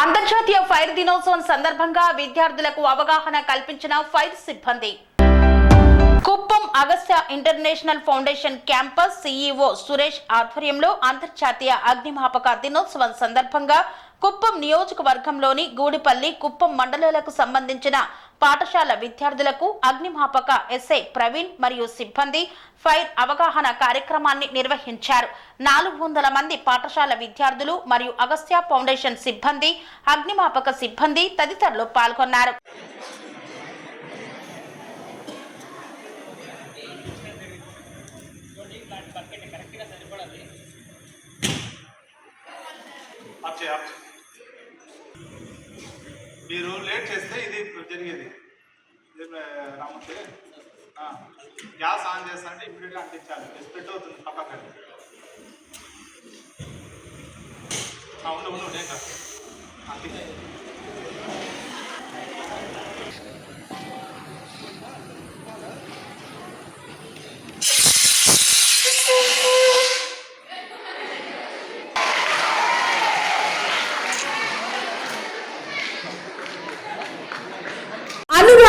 అంతర్జాతీయ ఫైర్ దినోత్సవం సందర్భంగా విద్యార్థులకు అవగాహన కల్పించిన ఫైర్ సిబ్బంది. Kuppam Agastya international foundation campus CEO Suresh ఆధ్వర్యంలో అంతర్జాతీయ అగ్నిమాపక దినోత్సవం సందర్భంగా కుప్పం నియోజకవర్గంలోని గూడిపల్లి కుప్పం మండలాలకు సంబంధించిన పాఠశాల విద్యార్థులకు అగ్నిమాపక ఎస్ఐ ప్రవీణ్ మరియు సిబ్బంది ఫైర్ అవగాహన కార్యక్రమాన్ని నిర్వహించారు. నాలుగు వందల మంది పాఠశాల విద్యార్థులు మరియు అగస్త్య ఫౌండేషన్ సిబ్బంది అగ్నిమాపక సిబ్బంది తదితరులు పాల్గొన్నారు. మీరు లేట్ చేస్తే ఇది జరిగేది. ఏం, గ్యాస్ ఆన్ చేస్తా అంటే ఇమీడియట్గా అంటించాలి. స్ప్రెడ్ అవుతుంది పక్కకి ఆ, ఉండు ఉండు నేను